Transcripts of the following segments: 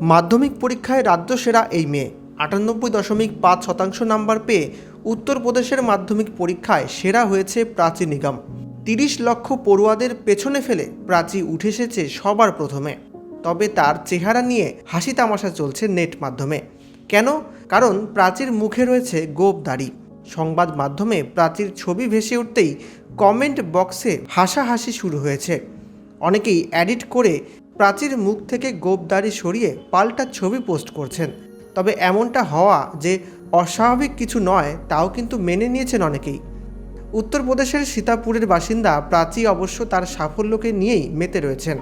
মাধ্যমিক পরীক্ষায় রাজ্য সেরা এই মেয়ে। আটানব্বই দশমিক পাঁচ শতাংশ নাম্বার পেয়ে উত্তরপ্রদেশের মাধ্যমিক পরীক্ষায় সেরা হয়েছে প্রাচী নিগম। তিরিশ লক্ষ পড়ুয়াদের পেছনে ফেলে প্রাচী উঠে এসেছে সবার প্রথমে। তবে তার চেহারা নিয়ে হাসি তামাশা চলছে নেট মাধ্যমে। কেন? কারণ প্রাচীর মুখে রয়েছে গোপ দাড়ি। সংবাদ মাধ্যমে প্রাচীর ছবি ভেসে উঠতেই কমেন্ট বক্সে হাসাহাসি শুরু হয়েছে। অনেকেই অ্যাডিট করে প্রাচীর মুখ থেকে গোপদারি সরিয়ে পাল্টা ছবি পোস্ট করছেন তবে এমনটা হওয়া যে অস্বাভাবিক কিছু নয় তাও কিন্তু মেনে নিয়েছেন অনেকেই উত্তরপ্রদেশের সীতাপুরের বাসিন্দা প্রাচী অবশ্য তার সাফল্যকে নিয়েই মেতে রয়েছেন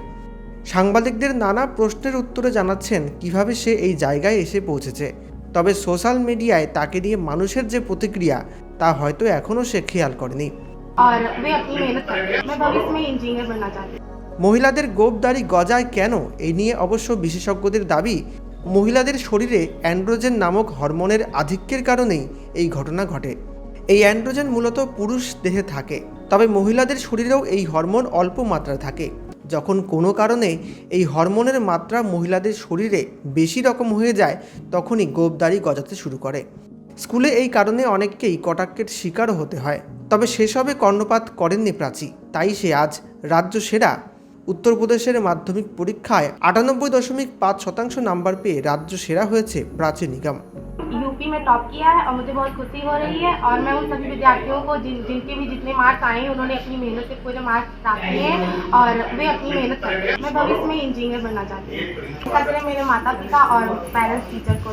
সাংবাদিকদের নানা প্রশ্নের উত্তরে জানাচ্ছেন কিভাবে সে এই জায়গায় এসে পৌঁছেছে তবে সোশ্যাল মিডিয়ায় তাকে নিয়ে মানুষের যে প্রতিক্রিয়া তা হয়তো এখনও সে খেয়াল করেনি और वे अपनी मेहनत करते हैं मैं भविष्य में इंजीनियर बनना चाहती हूँ মহিলাদের গোপদারি গজায় কেন? এই নিয়ে অবশ্য বিশেষজ্ঞদের দাবি, মহিলাদের শরীরে অ্যান্ড্রোজেন নামক হরমোনের আধিক্যের কারণেই এই ঘটনা ঘটে। এই অ্যান্ড্রোজেন মূলত পুরুষ দেহে থাকে, তবে মহিলাদের শরীরেও এই হরমোন অল্প মাত্রায় থাকে। যখন কোনো কারণে এই হরমোনের মাত্রা মহিলাদের শরীরে বেশি রকম হয়ে যায়, তখনই গোপদারি গজাতে শুরু করে। স্কুলে এই কারণে অনেককেই কটাক্ষের শিকারও হতে হয়, তবে সেসবে কর্ণপাত করেননি প্রাচী, তাই সে আজ রাজ্য সেরা উত্তরপ্রদেশের মাধ্যমিক পরীক্ষায় আটানব্বই দশমিক পাঁচ শতাংশ নাম্বার পেয়ে রাজ্য সেরা হয়েছে প্রাচী নিগম यूपी में टॉप किया है और मुझे बहुत खुशी हो रही है और मैं उन सभी विद्यार्थियों को जिन जिनके भी जितने मार्क्स आए हैं उन्होंने अपनी मेहनत से पूरे मार्क्स प्राप्त किए हैं और वे अपनी मेहनत करते हैं मैं भविष्य में इंजीनियर बनना चाहती हूँ इसका श्रेय मेरे माता पिता और पेरेंट्स टीचर को